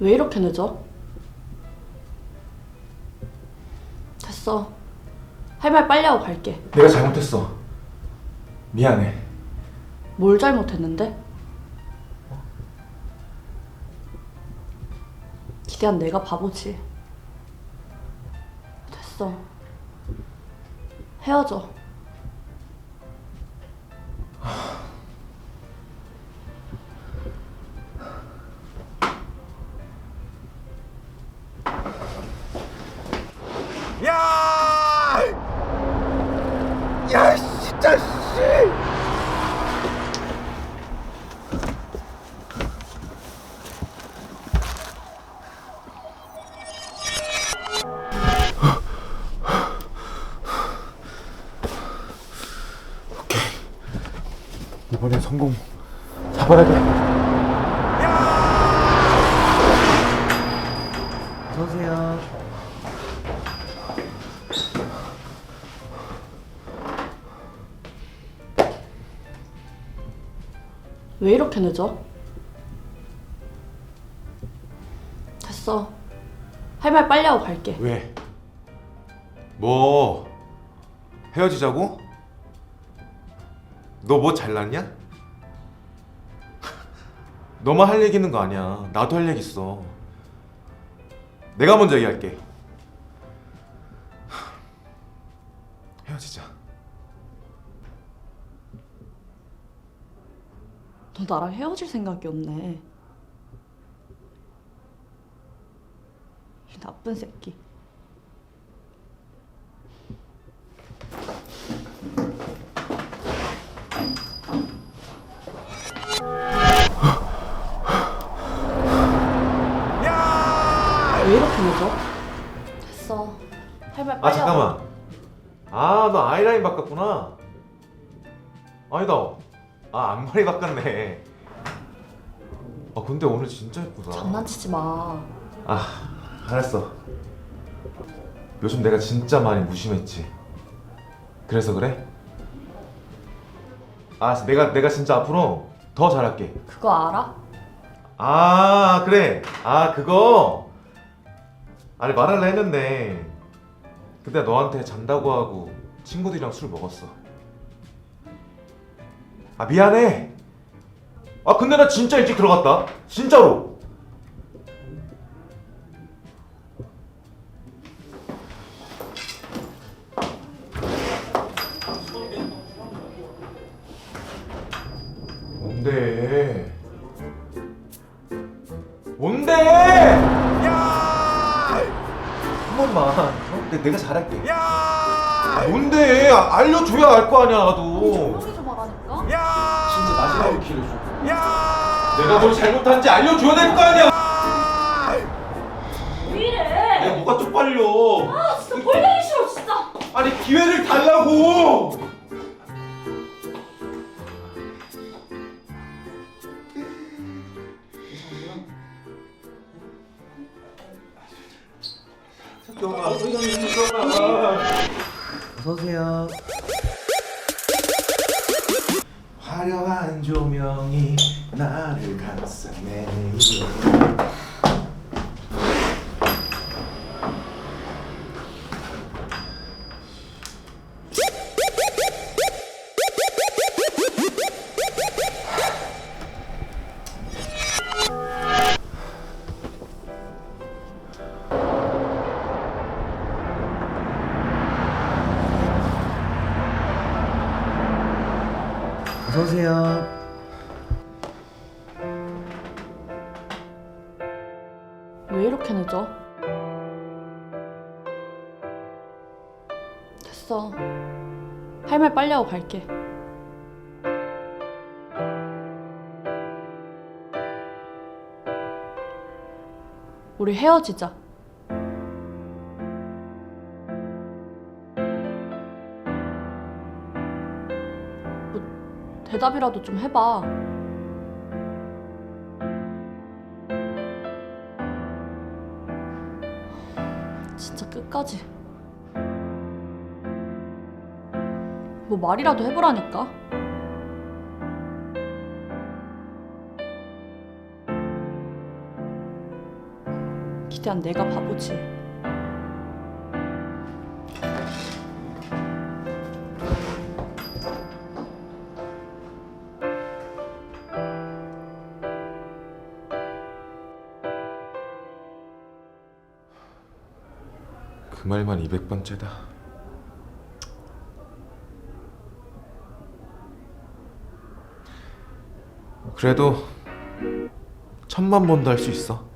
왜 이렇게 늦어? 됐어. 할 말 빨리 하고 갈게. 내가 잘못했어. 미안해. 뭘 잘못했는데? 기대한 내가 바보지. 됐어. 헤어져. 이번엔 성공 잡아야 돼. 어서 오세요. 왜 이렇게 늦어? 됐어. 할 말 빨리 하고 갈게. 왜? 뭐 헤어지자고? 너 뭐 잘났냐? 너만 할 얘기 있는 거 아니야. 나도 할 얘기 있어. 내가 먼저 얘기할게. 헤어지자. 너 나랑 헤어질 생각이 없네. 이 나쁜 새끼. 왜 이렇게 늦어? 됐어. 할말아 빨리 하고. 잠깐만. 아 너 아이라인 바꿨구나. 아니다. 아 앞머리 바꿨네. 아 근데 오늘 진짜 예쁘다. 장난치지 마. 아 알았어. 요즘 내가 진짜 많이 무심했지. 그래서 그래? 아 내가 내가 진짜 앞으로 더 잘할게. 그거 알아? 아 그래. 아 그거. 아니 말할라 했는데 근데 너한테 잔다고 하고 친구들이랑 술 먹었어. 아 미안해. 아 근데 나 진짜 일찍 들어갔다. 진짜로. 뭔데? 뭔데? 야! 한 번만. 어? 내, 내가 잘할게. 야! 뭔데? 아, 알려줘야 알 거 아니야, 나도. 조용히 좀 하라니까. 진짜 마지막으로 기회를 줘. 야! 내가 뭘 잘못한지 알려줘야 될 거 아니야. 왜 이래? 내가 뭐가 쪽팔려. 아 진짜 꼴보기 싫어 진짜. 아니 기회를 달라고. 잠깐만. 어서 오세요. 화려한 조명이 나를 감싸네. 어서 오세요. 왜 이렇게 늦어? 됐어. 할 말 빨리 하고 갈게. 우리 헤어지자. 대답이라도 좀 해봐. 진짜 끝까지. 뭐 말이라도 해보라니까. 기대한 내가 바보지. 그 말만 200번째다. 그래도 천만 번도 할 수 있어.